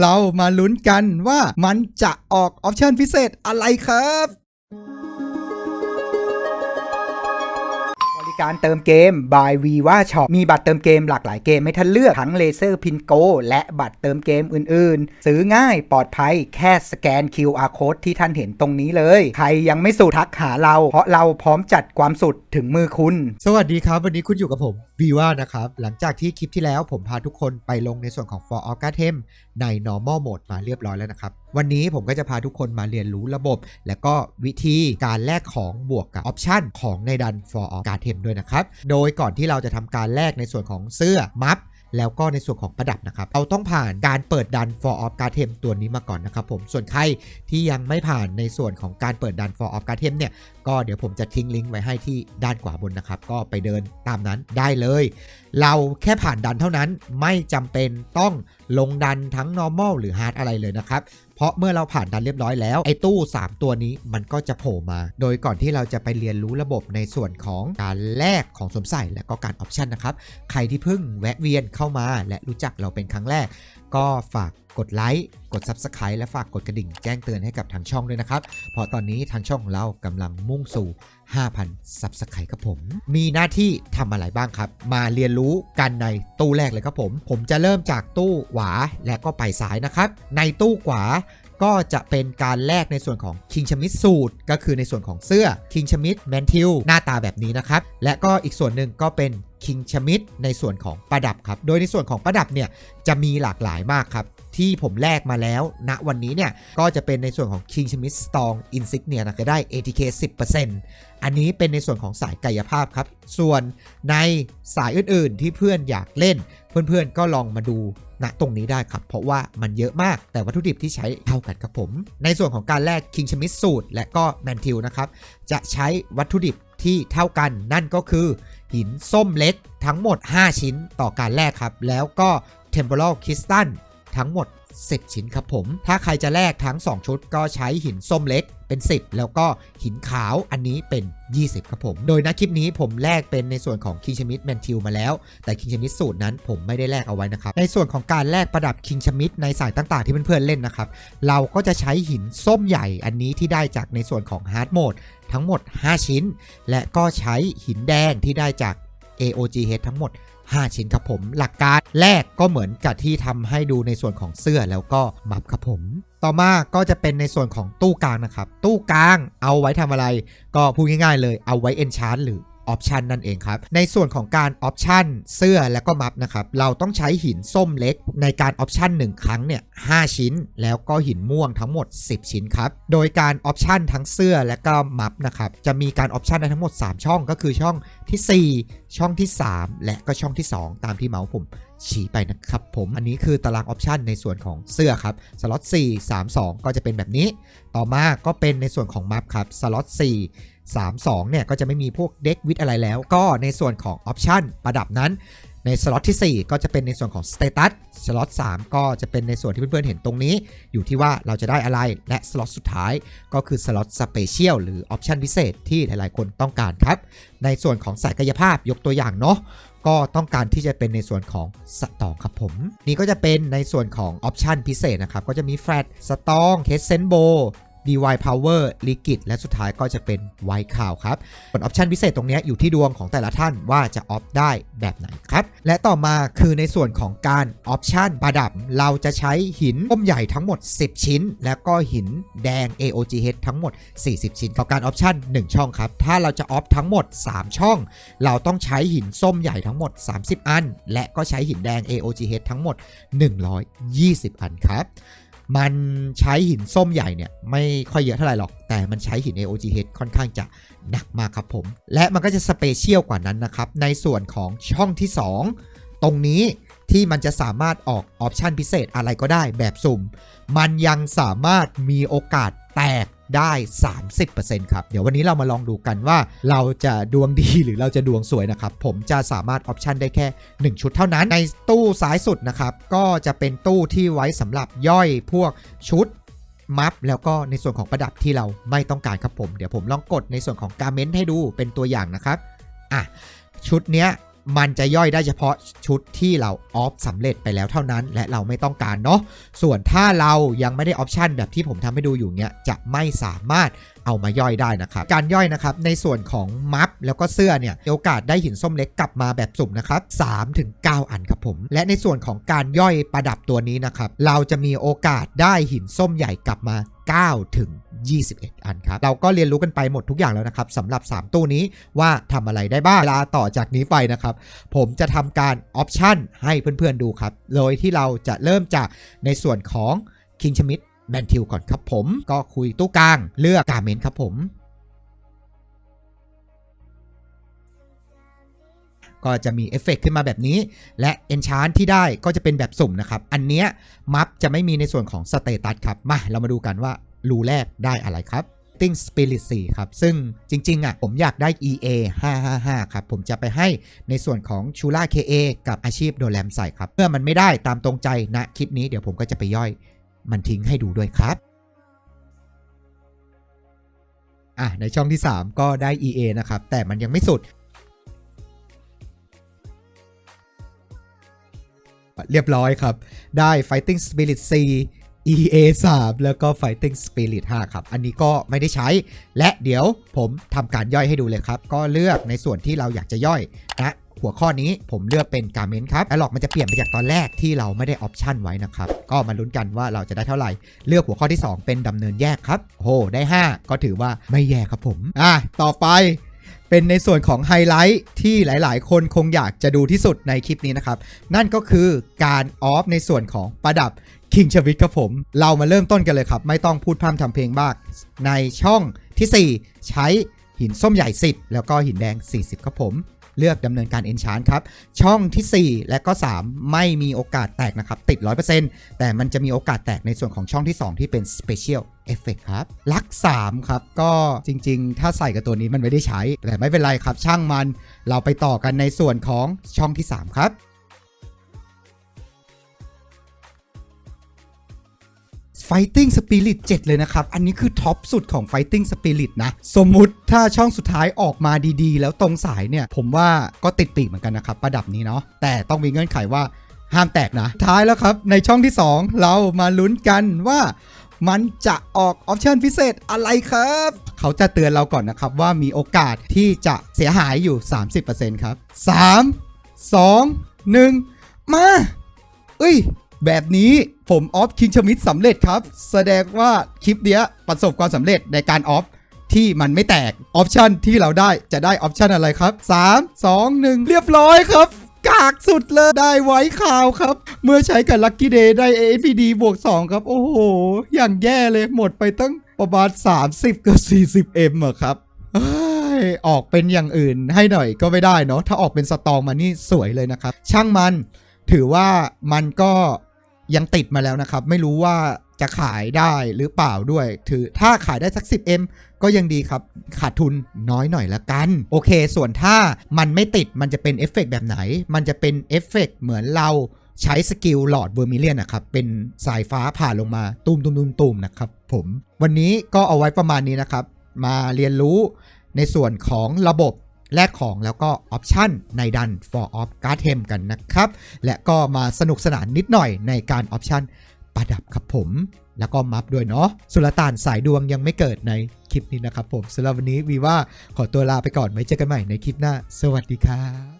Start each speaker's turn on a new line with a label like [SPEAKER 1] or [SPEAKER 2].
[SPEAKER 1] เรามาลุ้นกันว่ามันจะออกออปชั่นพิเศษอะไรครับ บริการเติมเกม by Viva Shop มีบัตรเติมเกมหลากหลายเกมให้ท่านเลือก ทั้งเลเซอร์พินโกและบัตรเติมเกมอื่นๆ ซื้อง่ายปลอดภัยแค่สแกน QR code ที่ท่านเห็นตรงนี้เลย ใครยังไม่สุดทักหาเรา เพราะเราพร้อมจัดความสุดถึงมือคุณ
[SPEAKER 2] สวัสดีครับ วันนี้คุณอยู่กับผมวีว่านะครับ หลังจากที่คลิปที่แล้วผมพาทุกคนไปลงในส่วนของ For All g a t e m ใน normal mode มาเรียบร้อยแล้วนะครับ วันนี้ผมก็จะพาทุกคนมาเรียนรู้ระบบ และก็วิธีการแลกของบวกกับออปชันของในดัน For All การเทมด้วยนะครับ โดยก่อนที่เราจะทำการแลกในส่วนของเสื้อมัฟ แล้วก็ในส่วนของประดับนะครับ เราต้องผ่านการเปิดดัน for of g a r t e m ตัวนี้มาก่อนนะครับผม ส่วนใครที่ยังไม่ผ่านในส่วนของการเปิดดัน for of g a r t e m เนี่ย ก็เดี๋ยวผมจะทิ้งลิงก์ไว้ให้ที่ด้านขวาบนนะครับ ก็ไปเดินตามนั้นได้เลย เราแค่ผ่านดันเท่านั้น ไม่จำเป็นต้องลงดันทั้ง normal หรือ hard อะไรเลยนะครับ เพราะเมื่อเราผ่านดันเรียบร้อยแล้วไอ้ตู้ 3 ตัวนี้มันก็จะโผล่มา โดยก่อนที่เราจะไปเรียนรู้ระบบในส่วนของการแลกของสวมใส่และก็การออปชันนะครับ ใครที่เพิ่งแวะเวียนเข้ามา และรู้จักเราเป็นครั้งแรก ก็ฝากกดไลค์กด Subscribe และฝากกดกระดิ่งแจ้งเตือนให้กับทางช่องด้วยนะครับเพราะตอนนี้ทางช่องของเรากำลังมุ่งสู่ 5,000 Subscribe ครับผม มีหน้าที่ทำอะไรบ้างครับ มาเรียนรู้กันในตู้แรกเลยครับผม ผมจะเริ่มจากตู้ขวาและก็ไปซ้ายนะครับ ในตู้ขวาก็จะเป็นการแลกในส่วนของ King c h a m i t สูตร ก็คือในส่วนของเสื้อ King c h a m i t m a n t i l หน้าตาแบบนี้นะครับ และก็อีกส่วนหนึ่งก็เป็น King c h a m i t ในส่วนของประดับครับ โดยในส่วนของประดับเนี่ยจะมีหลากหลายมากครับ ที่ผมแลกมาแล้วณวันนี้เนี่ย ก็จะเป็นในส่วนของ King c h a m i t Strong Insignia นะจะได้ ATK 10% อันนี้เป็นในส่วนของสายกายภาพครับ ส่วนในสายอื่นๆที่เพื่อนอยากเล่น เพื่อนๆก็ลองมาดูณตรงนี้ได้ครับ เพราะว่ามันเยอะมากแต่วัตถุดิบที่ใช้เท่ากันครับผม ในส่วนของการแลก King c h a m i t สูตร และก็ m a n t i l นะครับจะใช้วัตถุดิบที่เท่ากันนั่นก็คือ หินส้มเล็กทั้งหมด 5 ชิ้นต่อการแลกครับ แล้วก็ Temporal Crystal ทั้งหมด10 ชิ้นครับผม ถ้าใครจะแลกทั้ง 2 ชุดก็ใช้หินส้มเล็กเป็น 10 แล้วก็หินขาวอันนี้เป็น 20 ครับผม โดยณคลิปนี้ผมแลกเป็นในส่วนของ King c h a m i t m a n t i l มาแล้ว แต่ King c h a m i t สูตรนั้นผมไม่ได้แลกเอาไว้นะครับ ในส่วนของการแลกประดับ King c h a m i t ในสายต่างๆที่เพื่อนๆเล่นนะครับ เราก็จะใช้หินส้มใหญ่อันนี้ที่ได้จากในส่วนของ Hard Mode ทั้งหมด 5 ชิ้น และก็ใช้หินแดงที่ได้จาก AOGH ทั้งหมด 5 ชิ้นครับผม หลักการแรกก็เหมือนกับที่ทำให้ดูในส่วนของเสื้อแล้วก็มับครับผม ต่อมาก็จะเป็นในส่วนของตู้กลางนะครับ ตู้กลางเอาไว้ทำอะไร ก็พูดง่ายๆเลยเอาไว้เอนชาร์ตหรือ ออปชันนั่นเองครับ ในส่วนของการออปชันเสื้อและก็มัฟนะครับ เราต้องใช้หินส้มเล็ก ในการออปชัน1 ครั้งเนี่ย5ชิ้น แล้วก็หินม่วงทั้งหมด 10 ชิ้นครับ โดยการออปชันทั้งเสื้อและก็มัฟนะครับจะมีการออปชันได้ทั้งหมด 3 ช่องก็คือช่องทีสี่4 ช่องที่ 3 และก็ช่องที่ 2 ตามที่เมาส์ผมชี้ไปนะครับผมอันนี้คือตารางออปชันในส่วนของเสื้อครับสล็อต4 3 2 ก็จะเป็นแบบนี้ ต่อมาก็เป็นในส่วนของมัฟครับสล็อต4 3 2 เนี่ยก็จะไม่มีพวกเด็กวิดอะไรแล้ว ก็ในส่วนของออปชันประดับนั้น ในสล็อตที่ 4 ก็จะเป็นในส่วนของสเตตัสสล็อต3ก็จะเป็นในส่วนที่เพื่อนๆเห็นตรงนี้ อยู่ที่ว่าเราจะได้อะไรและสล็อตสุดท้ายก็คือสล็อตสเปเชียลหรือออปชันพิเศษที่หลายๆ คนต้องการครับ ในส่วนของสายกายภาพยกตัวอย่างเนาะก็ต้องการที่จะเป็นในส่วนของสตองครับผม นี่ก็จะเป็นในส่วนของออปชันพิเศษนะครับ ก็จะมีแฟลตสตองเคสเซนโบ DY Power Liquid และสุดท้ายก็จะเป็น White Cow ครับส่วนออปชันพิเศษตรงนี้อยู่ที่ดวงของแต่ละท่านว่าจะออฟได้แบบไหนครับ และต่อมาคือในส่วนของการออปชันประดับ เราจะใช้หินก้มใหญ่ทั้งหมด 10 ชิ้น แล้วก็หินแดง AOGH ทั้งหมด 40 ชิ้นต่อการออปชัน1 ช่องครับ ถ้าเราจะออฟทั้งหมด 3 ช่อง เราต้องใช้หินส้มใหญ่ทั้งหมด 30 อัน และก็ใช้หินแดง AOGH ทั้งหมด 120 อันครับ มันใช้หินส้มใหญ่เนี่ยไม่ค่อยเยอะเท่าไหร่หรอก แต่มันใช้หิน AOGH ค่อนข้างจะหนักมากครับผม และมันก็จะสเปเชียลกว่านั้นนะครับ ในส่วนของช่องที่ 2 ตรงนี้ที่มันจะสามารถออกออปชันพิเศษอะไรก็ได้แบบสุ่ม มันยังสามารถมีโอกาสแตก ได้ 30%ครับ เดี๋ยววันนี้เรามาลองดูกันว่าเราจะดวงดีหรือเราจะดวงสวยนะครับ ผมจะสามารถออปชันได้แค่ 1 ชุดเท่านั้น ในตู้ซ้ายสุดนะครับ ก็จะเป็นตู้ที่ไว้สำหรับย่อยพวกชุดมัฟแล้วก็ในส่วนของประดับที่เราไม่ต้องการครับผม เดี๋ยวผมลองกดในส่วนของการเมนต์ให้ดูเป็นตัวอย่างนะครับอะชุดเนี้ย มันจะย่อยได้เฉพาะชุดที่เราออฟสำเร็จไปแล้วเท่านั้น และเราไม่ต้องการเนาะส่วนถ้าเรายังไม่ได้ออปชันแบบที่ผมทำให้ดูอยู่เนี้ยจะไม่สามารถเอามาย่อยได้นะครับ การย่อยนะครับในส่วนของมัฟแล้วก็เสื้อเนี่ยโอกาสได้หินส้มเล็กกลับมาแบบสุ่มนะครับ3ถึง9อันครับผม และในส่วนของการย่อยประดับตัวนี้นะครับ เราจะมีโอกาสได้หินส้มใหญ่กลับมา9ถึง 21 อันครับ เราก็เรียนรู้กันไปหมดทุกอย่างแล้วนะครับสำหรับ 3 ตู้นี้ว่าทำอะไรได้บ้างเวลาต่อจากนี้ไปนะครับ ผมจะทำการออปชันให้เพื่อนๆดูครับ โดยที่เราจะเริ่มจากในส่วนของ King c h m i d แบนทิวก่อนครับผมก็คุยตู้กลางเลือกกาเมนครับผมก็จะมีเอฟเฟกต์ขึ้นมาแบบนี้ และ Enchant ที่ได้ก็จะเป็นแบบสุ่มนะครับ อันเนี้ยมัฟจะไม่มีในส่วนของสเตตัสครับ มาเรามาดูกันว่า รูแรกได้อะไรครับติ้ง Spirit 4 ครับ ซึ่งจริง ๆ อะ ผมอยากได้ EA 555 ครับ ผมจะไปให้ในส่วนของชูล่า KA กับอาชีพโดแรมใส่ครับ เมื่อมันไม่ได้ตามตรงใจณคลิปนี้เดี๋ยวผมก็จะไปย่อยมันทิ้งให้ดูด้วยครับอะในช่องที่ 3 ก็ได้ EA นะครับ แต่มันยังไม่สุด เรียบร้อยครับ ได้ Fighting Spirit 4 EA 3 แล้วก็ Fighting Spirit 5 ครับ อันนี้ก็ไม่ได้ใช้ และเดี๋ยวผมทำการย่อยให้ดูเลยครับ ก็เลือกในส่วนที่เราอยากจะย่อยนะหัวข้อนี้ผมเลือกเป็นการเมนครับแล้วหลอกมันจะเปลี่ยนไปจากตอนแรกที่เราไม่ได้ออปชันไว้นะครับ ก็มาลุ้นกันว่าเราจะได้เท่าไหร่ เลือกหัวข้อที่ 2 เป็นดำเนินแยกครับโหได้ 5 ก็ถือว่าไม่แย่ครับผม อะ ต่อไปเป็นในส่วนของไฮไลท์ที่หลาย ๆ คนคงอยากจะดูที่สุดในคลิปนี้นะครับ นั่นก็คือการออฟในส่วนของประดับ King ชวิตครับผม เรามาเริ่มต้นกันเลยครับ ไม่ต้องพูดพร่ำทำเพลงบ้างในช่องทีสี่4 ใช้หินส้มใหญ่ 10 แล้วก็หินแดง 40 ครับผม เลือกดำเนินการ Enchant ครับ ช่องทีสี่ 4 และก็ 3 ไม่มีโอกาสแตกนะครับ ติด 100%แต่มันจะมีโอกาสแตกในส่วนของช่องที่ 2 ที่เป็น Special Effect ครับ ลัก 3 ครับ ก็จริงๆ ถ้าใส่กับตัวนี้มันไม่ได้ใช้ แต่ไม่เป็นไรครับ ช่างมัน เราไปต่อกันในส่วนของช่องที่ 3 ครับ Fighting Spirit 7 เลยนะครับ อันนี้คือท็อปสุดของ Fighting Spirit นะ สมมุติถ้าช่องสุดท้ายออกมาดีๆ แล้วตรงสายเนี่ย ผมว่าก็ติดปีกเหมือนกันนะครับ ประดับนี้เนาะแต่ต้องมีเงื่อนไขว่าห้ามแตกนะ ท้ายแล้วครับ ในช่องที่ 2 เรามาลุ้นกันว่ามันจะออกออปชันพิเศษอะไรครับ เขาจะเตือนเราก่อนนะครับ ว่ามีโอกาสที่จะเสียหายอยู่ 30%ครับ 3 2 1 มา เอ้ย แบบนี้ ผมออฟคิงชมิดสำเร็จครับ แสดงว่าคลิปเนี้ยประสบความสำเร็จในการออฟที่มันไม่แตกออปชันที่เราได้จะได้ออปชันอะไรครับ 3 2 1 เรียบร้อยครับ กากสุดเลยได้ไว้ข่าวครับ เมื่อใช้กับ Lucky Day ได้ AFPD บวก 2 ครับ โอ้โห อย่างแย่เลยหมดไปตั้งประมาณ 30 กับ 40M อะครับอออกเป็นอย่างอื่นให้หน่อยก็ไม่ได้เนาะถ้าออกเป็นสตองมานี่สวยเลยนะครับ ช่างมันถือว่ามันก็ ยังติดมาแล้วนะครับ ไม่รู้ว่าจะขายได้หรือเปล่าด้วย ถือถ้าขายได้สัก 10M ก็ยังดีครับ ขาดทุนน้อยหน่อยละกัน โอเค ส่วนถ้ามันไม่ติดมันจะเป็นเอฟเฟกต์แบบไหน มันจะเป็นเอฟเฟกต์เหมือนเราใช้สกิลหลอดเวอร์มิเลียนนะครับ เป็นสายฟ้าผ่าลงมาตูมตูมตูมตูมนะครับผมวันนี้ก็เอาไว้ประมาณนี้นะครับ มาเรียนรู้ในส่วนของระบบ แลกของแล้วก็ออปชันในดัน for off card tem กันนะครับ และก็มาสนุกสนานนิดหน่อยในการออปชันประดับครับผม แล้วก็มัฟด้วยเนาะสุลต่านสายดวงยังไม่เกิดในคลิปนี้นะครับผมสำหรับวันนี้วีว่าขอตัวลาไปก่อนไว้เจอกันใหม่ในคลิปหน้า สวัสดีครับ